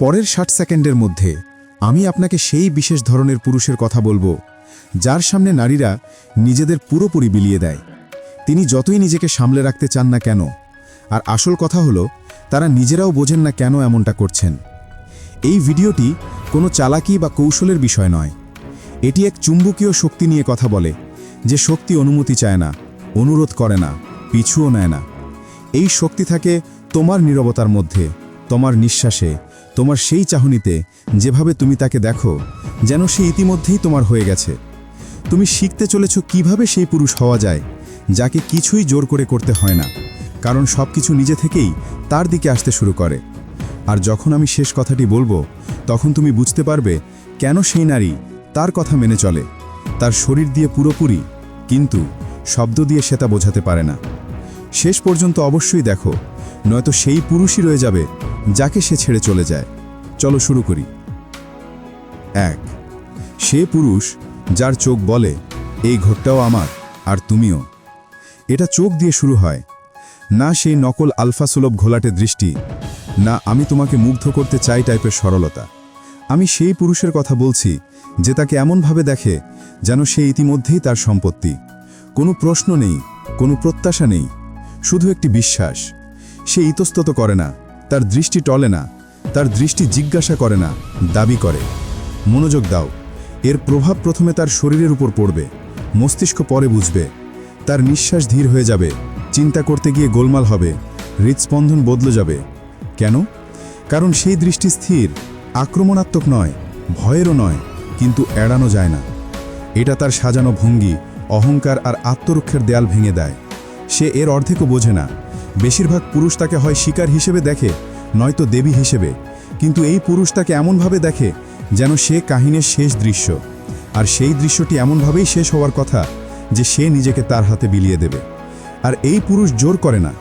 পরের ষাট সেকেন্ডের মধ্যে আমি আপনাকে সেই বিশেষ ধরনের পুরুষের কথা বলব, যার সামনে নারীরা নিজেদের পুরোপুরি বিলিয়ে দেয়। তিনি যতই নিজেকে সামলে রাখতে চান না কেন, আর আসল কথা হলো, তারা নিজেরাও বোঝেন না কেন এমনটা করছেন। এই ভিডিওটি কোনো চালাকি বা কৌশলের বিষয় নয়। এটি এক চুম্বকীয় শক্তি নিয়ে কথা বলে, যে শক্তি অনুমতি চায় না, অনুরোধ করে না, পিছুও নেয় না। এই শক্তি থাকে তোমার নীরবতার মধ্যে, তোমার নিঃশ্বাসে তোমার সেই চাহনিতে যেভাবে তুমি তাকে দেখো, যেন সে ইতিমধ্যেই তোমার হয়ে গেছে। তুমি শিখতে চলেছ কীভাবে সেই পুরুষ হওয়া যায়, যাকে কিছুই জোর করে করতে হয় না, কারণ সব কিছু নিজে থেকেই তার দিকে আসতে শুরু করে। আর যখন আমি শেষ কথাটি বলব, তখন তুমি বুঝতে পারবে কেন সেই নারী তার কথা মেনে চলে, তার শরীর দিয়ে পুরোপুরি, কিন্তু শব্দ দিয়ে সে তা বোঝাতে পারে না। শেষ পর্যন্ত অবশ্যই দেখো, নয়তো সেই পুরুষই রয়ে যাবে যাকে সে ছেড়ে চলে যায়। চলো শুরু করি। এক, সে পুরুষ যার চোখ বলে, এই ঘরটাও আমার, আর তুমিও। এটা চোখ দিয়ে শুরু হয়। না সেই নকল আলফা সুলভ ঘোলাটে দৃষ্টি, না আমি তোমাকে মুগ্ধ করতে চাই টাইপের সরলতা। আমি সেই পুরুষের কথা বলছি, যে তাকে এমনভাবে দেখে যেন সে ইতিমধ্যেই তার সম্পত্তি। কোনো প্রশ্ন নেই, কোনো প্রত্যাশা নেই, শুধু একটি বিশ্বাস। সে ইতস্তত করে না। তার দৃষ্টি টলে না, তার দৃষ্টি জিজ্ঞাসা করে না, দাবি করে। মনোযোগ দাও, এর প্রভাব প্রথমে তার শরীরের উপর পড়বে, মস্তিষ্ক পরে বুঝবে, তার নিঃশ্বাস ধীর হয়ে যাবে, চিন্তা করতে গিয়ে গোলমাল হবে হৃদস্পন্দন বদলে যাবে। কেন? কারণ সেই দৃষ্টি স্থির, আক্রমণাত্মক নয়, ভয়েরও নয়, কিন্তু এড়ানো যায় না। এটা তার সাজানো ভঙ্গি, অহংকার আর আত্মরক্ষের দেয়াল ভেঙে দেয়। সে এর অর্ধেকও বোঝে না। বেশিরভাগ পুরুষ তাকে হয় শিকার হিসেবে দেখে, নয়তো দেবী হিসেবে। কিন্তু এই পুরুষ তাকে এমনভাবে দেখে যেন সে কাহিনীর শেষ দৃশ্য। আর সেই দৃশ্যটি এমনভাবেই শেষ হওয়ার কথা যে সে নিজেকে তার হাতে বিলিয়ে দেবে। আর এই পুরুষ জোর করে না।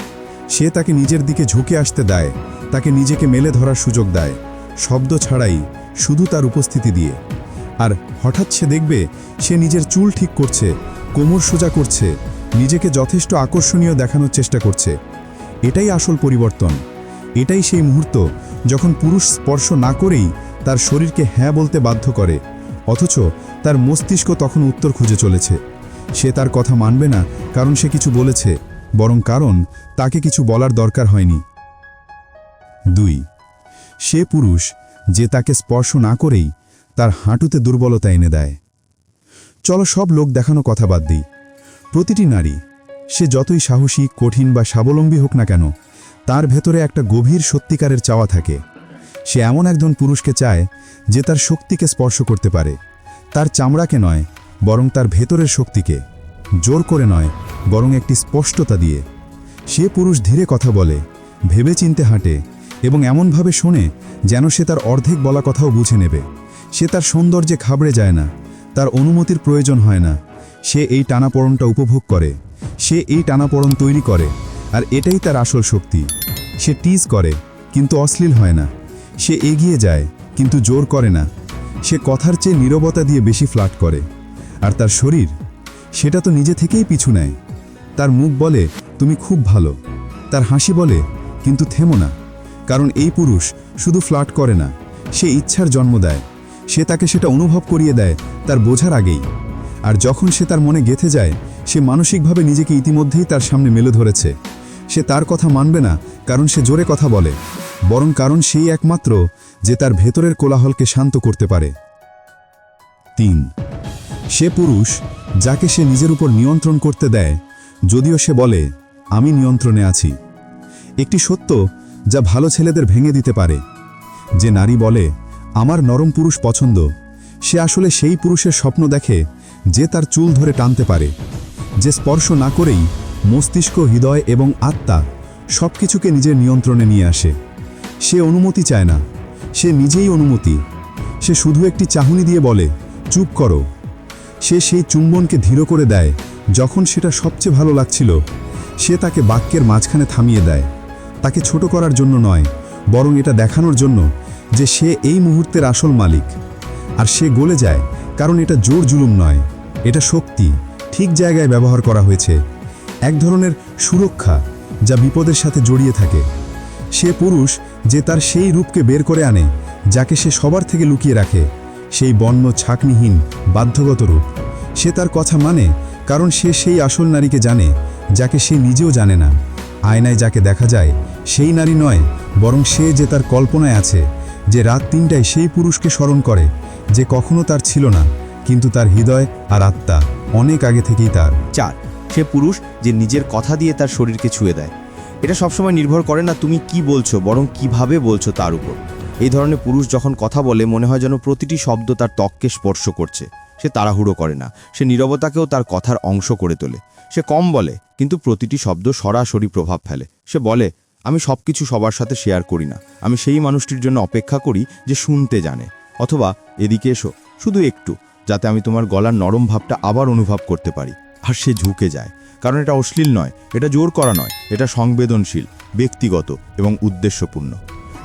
সে তাকে নিজের দিকে ঝুঁকে আসতে দেয়, তাকে নিজেকে মেলে ধরার সুযোগ দেয়, শব্দ ছাড়াই শুধু তার উপস্থিতি দিয়ে। আর হঠাৎ সে দেখবে সে নিজের চুল ঠিক করছে, কোমর সোজা করছে, নিজেকে যথেষ্ট আকর্ষণীয় দেখানোর চেষ্টা করছে। এটাই আসল পরিবর্তন। এটাই সেই মুহূর্ত যখন পুরুষ স্পর্শ না করেই তার শরীরকে হ্যাঁ বলতে বাধ্য করে, অথচ তার মস্তিষ্ক তখন উত্তর খুঁজে চলেছে। সে তার কথা মানবে না কারণ সে কিছু বলেছে, বরং কারণ তাকে কিছু বলার দরকার হয়নি। দুই, সে পুরুষ যে তাকে স্পর্শ না করেই তার হাঁটুতে দুর্বলতা এনে দেয়। চলো সব লোক দেখানো কথা বাদ দিই। প্রতিটি নারী সে যতই সাহসী, কঠিন বা স্বাবলম্বী হোক না কেন, তার ভেতরে একটা গভীর সত্যিকারের চাওয়া থাকে। সে এমন একজন পুরুষকে চায় যে তার শক্তিকে স্পর্শ করতে পারে। তার চামড়াকে নয়, বরং তার ভেতরের শক্তিকে। জোর করে নয়, বরং একটি স্পষ্টতা দিয়ে। সে পুরুষ ধীরে কথা বলে ভেবে চিনতে হাঁটে এবং এমনভাবে শোনে যেন সে তার অর্ধেক বলা কথাও বুঝে নেবে। সে তার সৌন্দর্যে খাবড়ে যায় না, তার অনুমতির প্রয়োজন হয় না। সে এই টানাপড়নটা উপভোগ করে। সে এই টানাপড়ন তৈরি করে, আর এটাই তার আসল শক্তি। সে টিজ করে, কিন্তু অশ্লীল হয় না। সে এগিয়ে যায়, কিন্তু জোর করে না। সে কথার চেয়ে নীরবতা দিয়ে বেশি ফ্লাট করে। আর তার শরীর, সেটা তো নিজে থেকেই পিছু নেয়। তার মুখ বলে, তুমি খুব ভালো। তার হাসি বলে, কিন্তু থেমো না। কারণ এই পুরুষ শুধু ফ্লাট করে না। সে ইচ্ছার জন্ম দেয়। সে তাকে সেটা অনুভব করিয়ে দেয় তার বোঝার আগেই। আর যখন সে তার মনে গেথে যায় সে মানসিকভাবে নিজেকে ইতিমধ্যেই তার সামনে মেলে ধরেছে। সে তার কথা মানবে না, কারণ সে জোরে কথা বলে, বরং কারণ সেই একমাত্র যে তার ভেতরের কোলাহলকে শান্ত করতে পারে। তিন, সে পুরুষ যাকে সে নিজের উপর নিয়ন্ত্রণ করতে দেয়, যদিও সে বলে, আমি নিয়ন্ত্রণে আছি। একটি সত্য যা ভালো ছেলেদের ভেঙে দিতে পারে। যে নারী বলে, আমার নরম পুরুষ পছন্দ। সে আসলে সেই পুরুষের স্বপ্ন দেখে যে তার চুল ধরে টানতে পারে। যে স্পর্শ না করেই মস্তিষ্ক, হৃদয় এবং আত্মা সব কিছুকে নিজের নিয়ন্ত্রণে নিয়ে আসে। সে অনুমতি চায় না। সে নিজেই অনুমতি। সে শুধু একটি চাহনি দিয়ে বলে, চুপ করো। সে সেই চুম্বনকে ধীর করে দেয়, যখন সেটা সবচেয়ে ভালো লাগছিল। সে তাকে বাক্যের মাঝখানে থামিয়ে দেয়। তাকে ছোট করার জন্য নয়, বরং এটা দেখানোর জন্য যে সে এই মুহূর্তের আসল মালিক। আর সে গলে যায়, কারণ এটা জোর জুলুম নয়, এটা শক্তি। ঠিক জায়গায় ব্যবহার করা হয়েছে। এক ধরনের সুরক্ষা যা বিপদের সাথে জড়িয়ে থাকে। সে পুরুষ যে তার সেই রূপকে বের করে আনে, যাকে সে সবার থেকে লুকিয়ে রাখে, সেই বন্য ছাকনিহীন, বাধ্যগত রূপ। সে তার কথা মানে কারণ সে সেই আসল নারীকে জানে, যাকে সে নিজেও জানে না। আয়নায় যাকে দেখা যায়, সেই নারী নয়, বরং সে যে তার কল্পনায় আছে, যে রাত তিনটায় সেই পুরুষকে স্মরণ করে, যে কখনো তার ছিল না, কিন্তু তার হৃদয় আর আত্মা। অনেক আগে থেকেই তার। চার, সে পুরুষ যে নিজের কথা দিয়ে তার শরীরকে ছুঁয়ে দেয়। এটা সবসময় নির্ভর করে না তুমি কি বলছো, বরং কীভাবে বলছো তার উপর। এই ধরনের পুরুষ যখন কথা বলে, মনে হয় যেন প্রতিটি শব্দ তার ত্বককে স্পর্শ করছে। সে তাড়াহুড়ো করে না। সে নীরবতাকেও তার কথার অংশ করে তোলে। সে কম বলে, কিন্তু প্রতিটি শব্দ সরাসরি প্রভাব ফেলে। সে বলে, আমি সব কিছু সবার সাথে শেয়ার করি না। আমি সেই মানুষটির জন্য অপেক্ষা করি যে শুনতে জানে। অথবা এদিকে এসো, শুধু একটু। যাতে আমি তোমার গলার নরম ভাবটা আবার অনুভব করতে পারি। আর সে ঝুঁকে যায়। কারণ এটা অশ্লীল নয়, এটা জোর করা নয়, এটা সংবেদনশীল, ব্যক্তিগত এবং উদ্দেশ্যপূর্ণ।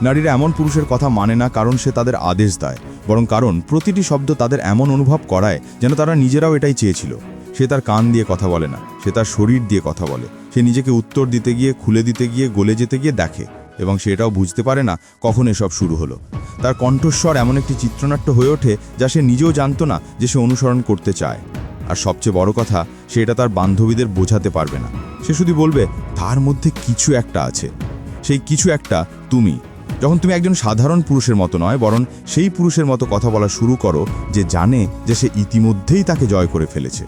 নারীরা এমন পুরুষের কথা মানে না কারণ সে তাদের আদেশ দেয়, বরং কারণ প্রতিটি শব্দ তাদের এমন অনুভব করায় যেন তারা নিজেরাও এটাই চেয়েছিল। সে তার কান দিয়ে কথা বলে না, সে তার শরীর দিয়ে কথা বলে, সে নিজেকে উত্তর দিতে গিয়ে, খুলে দিতে গিয়ে, গলে যেতে গিয়ে দেখে। এবং সে এটাও বুঝতে পারে না কখন এসব শুরু হলো। তার কণ্ঠস্বর এমন একটি চিত্রনাট্য হয়ে ওঠে যা সে নিজেও জানতো না যে সে অনুসরণ করতে চায়। আর সবচেয়ে বড় কথা, সে এটা তার বান্ধবীদের বোঝাতে পারবে না। সে শুধু বলবে, তার মধ্যে কিছু একটা আছে। সেই কিছু একটা তুমি। যখন তুমি একজন সাধারণ পুরুষের মতো নয়, বরং সেই পুরুষের মতো কথা বলা শুরু করো যে জানে যে সে ইতিমধ্যেই তাকে জয় করে ফেলেছে।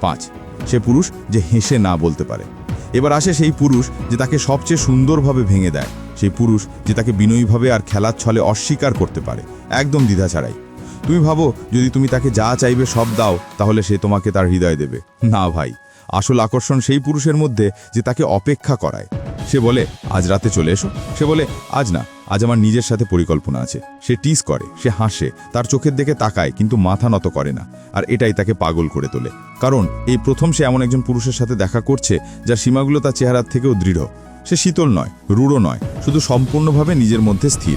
পাঁচ, সে পুরুষ যে হেসে না বলতে পারে। এবার আসে সেই পুরুষ যে তাকে সবচেয়ে সুন্দরভাবে ভেঙে দেয়। সেই পুরুষ যে তাকে বিনয়ীভাবে আর খেলার ছলে অস্বীকার করতে পারে, একদম দ্বিধা ছাড়াই। তুমি ভাবো, যদি তুমি তাকে যা চাইবে সব দাও, তাহলে সে তোমাকে তার হৃদয় দেবে। না ভাই, আসল আকর্ষণ সেই পুরুষের মধ্যে যে তাকে অপেক্ষা করায়। সে বলে, আজ রাতে চলে এসো। সে বলে, আজ না, আজ আমার নিজের সাথে পরিকল্পনা আছে। সে টিস করে, সে হাসে, তার চোখের দিকে তাকায়, কিন্তু মাথা নত করে না, আর এটাই তাকে পাগল করে তোলে। কারণ, এই প্রথম সে এমন একজন পুরুষের সাথে দেখা করছে, যার সীমাগুলো তার চেহারার থেকেও দৃঢ়। সে শীতল নয়, রূঢ় নয়, শুধু সম্পূর্ণভাবে নিজের মধ্যে স্থির।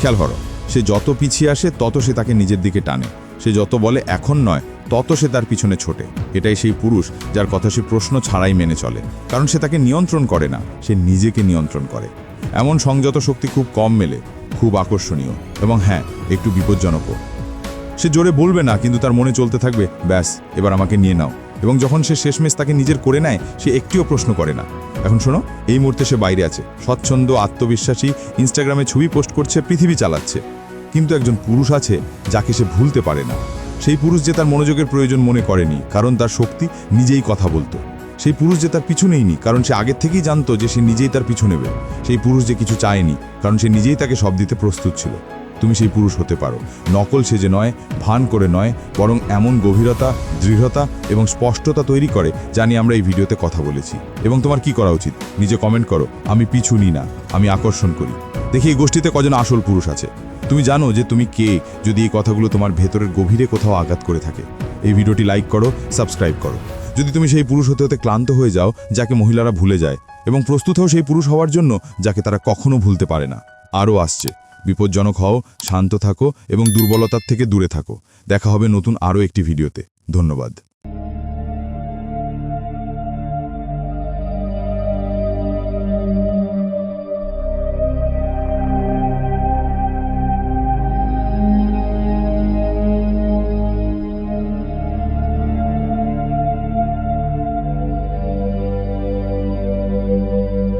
খেয়াল করো, সে যত পিছিয়ে আসে, তত সে তাকে নিজের দিকে টানে। সে যত বলে এখন নয়, তত সে তার পিছনে ছোটে। এটাই সেই পুরুষ যার কথা সে প্রশ্ন ছাড়াই মেনে চলে। কারণ সে তাকে নিয়ন্ত্রণ করে না, সে নিজেকে নিয়ন্ত্রণ করে। এমন সংযত শক্তি খুব কম মেলে, খুব আকর্ষণীয়। এবং হ্যাঁ একটু বিপজ্জনকও। সে জোরে বলবে না, কিন্তু তার মনে চলতে থাকবে, ব্যাস, এবার আমাকে নিয়ে নাও। এবং যখন সে শেষমেশ তাকে নিজের করে নেয়, সে একটিও প্রশ্ন করে না। এখন শোনো, এই মুহূর্তে সে বাইরে আছে। স্বচ্ছন্দ, আত্মবিশ্বাসী ইনস্টাগ্রামে ছবি পোস্ট করছে, পৃথিবী চালাচ্ছে। কিন্তু একজন পুরুষ আছে যাকে সে ভুলতে পারে না। সেই পুরুষ যে তার মনোযোগের প্রয়োজন মনে করেনি, কারণ তার শক্তি নিজেই কথা বলতো। সেই পুরুষ যে তার পিছু নেয়নি, কারণ সে আগের থেকেই জানতো যে সে নিজেই তার পিছু নেবে। সেই পুরুষ যে কিছু চায়নি, কারণ সে নিজেই তাকে সব দিতে প্রস্তুত ছিল। তুমি সেই পুরুষ হতে পারো। নকল সেজে নয়, ভান করে নয়, বরং এমন গভীরতা, দৃঢ়তা এবং স্পষ্টতা তৈরি করে জানি আমরা এই ভিডিওতে কথা বলেছি। এবং তোমার কি করা উচিত? নিজে কমেন্ট করো। আমি পিছু নিই না। আমি আকর্ষণ করি। দেখি এই গোষ্ঠীতে কজন আসল পুরুষ আছে। তুমি জানো যে তুমি কে, যদি এই কথাগুলো তোমার ভেতরের গভীরে কোথাও আঘাত করে থাকে। এই ভিডিওটি লাইক করো সাবস্ক্রাইব করো। যদি তুমি সেই পুরুষ হতে হতে ক্লান্ত হয়ে যাও, যাকে মহিলারা ভুলে যায়, এবং প্রস্তুত হও সেই পুরুষ হওয়ার জন্য, যাকে তারা কখনো ভুলতে পারে না। আরও আসছে। বিপজ্জনক হও, শান্ত থাকো এবং দুর্বলতার থেকে দূরে থাকো। দেখা হবে নতুন আরও একটি ভিডিওতে। ধন্যবাদ।